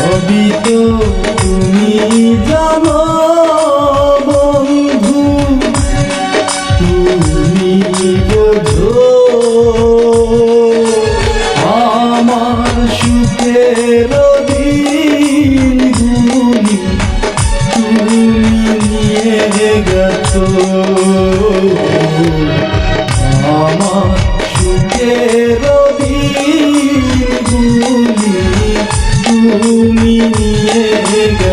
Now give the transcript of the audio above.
সবই তো তুমি জানো, বন্ধু। তুমি বোঝো, আমার সুখের দিনগুলি তুমি নিয়ে গেছো। আমার সুখের গেছো